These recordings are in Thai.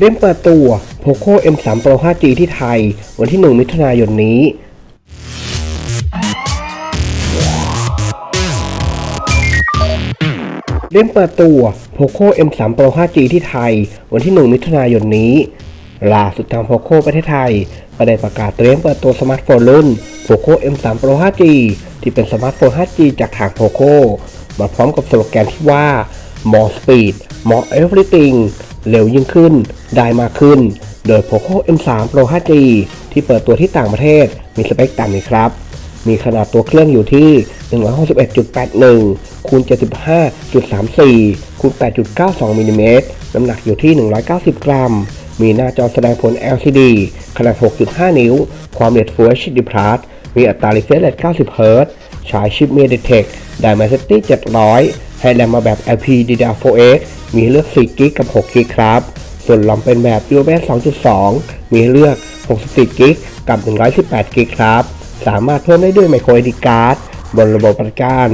เล่นเปิดตัว POCO M3 Pro 5G ที่ไทย วันที่ 1 มิถุนายนนี้ เล่นเปิดตัว POCO M3 Pro 5G ที่ไทย วันที่ 1 มิถุนายนนี้ล่าสุดทาง POCO ประเทศไทยก็ได้ประกาศเตรียมเปิดตัวสมาร์ทโฟนรุ่น POCO M3 Pro 5G ที่เป็นสมาร์ทโฟน 5G จากทาง POCO มาพร้อมกับสโลแกนที่ว่า more speed more everything เร็วยิ่งขึ้น ได้มากขึ้น โดย POCO M3 Pro 5G ที่เปิดตัวที่ต่างประเทศมีสเปคต่ำนี้ครับ มีขนาดตัวเครื่องอยู่ที่ 161.81 คูณ 75.34 คูณ 8.92 มิลลิเมตร น้ำหนักอยู่ที่ 190 กรัม มีหน้าจอแสดงผล LCD ขนาด 6.5 นิ้ว ความเร็ว Full HD Plus มีอัตรา refresh rate 90 Hz ใช้ชิป MediaTek Dimensity 700 ให้แรมมาแบบ LPDDR4X มีเลือก4 g กับ6 g ครับ ส่วนลำเป็นแบบ UFS 2.2 มีเลือก 64 g กับ 118 g ครับ สามารถเพิ่มได้ด้วย micro SD card บนระบบปฏิการ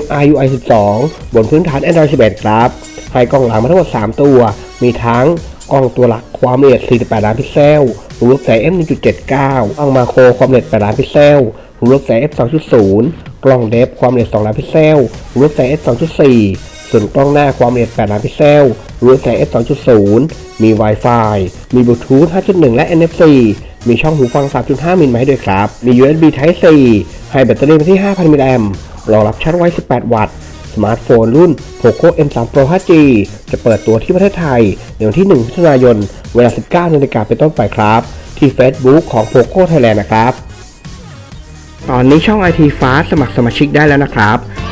MIUI 12 บนพื้นฐาน Android 11 ครับให้กล้องหลังมาทั้งหมด 3 ตัว มีทั้งกล้องตัวหลักความละเอียด 48 ล้านพิกเซลรูปแสง f 1.79 กล้องมาโครความละเอียด 8 ล้านพิกเซลรูปแสง f 2.0 กล้องเดฟความละเอียด 2 ล้านพิกเซล รูปแสง f 2.4 ส่วนกล้องหน้าความละเอียด 8 ล้านพิกเซล รูปแสง f 2.0 มี Wi-Fi มี Bluetooth 5.1 และ NFC มีช่องหูฟัง 3.5 มิลมาให้ด้วยครับ มี USB Type C ให้แบตเตอรี่มาที่ 5,000 มิลลิแอมป์รองรับชาร์จไว้ 18 วัตต์ สมาร์ทโฟนรุ่น POCO M3 Pro 5G จะเปิดตัวที่ประเทศไทย ในวันที่ 1 มิถุนายน เวลา 19นาฬิกาเป็นต้นไปครับ ที่ Facebook ของ POCO Thailand นะครับ ตอนนี้ช่อง IT Fast สมัครสมาชิกได้แล้วนะครับ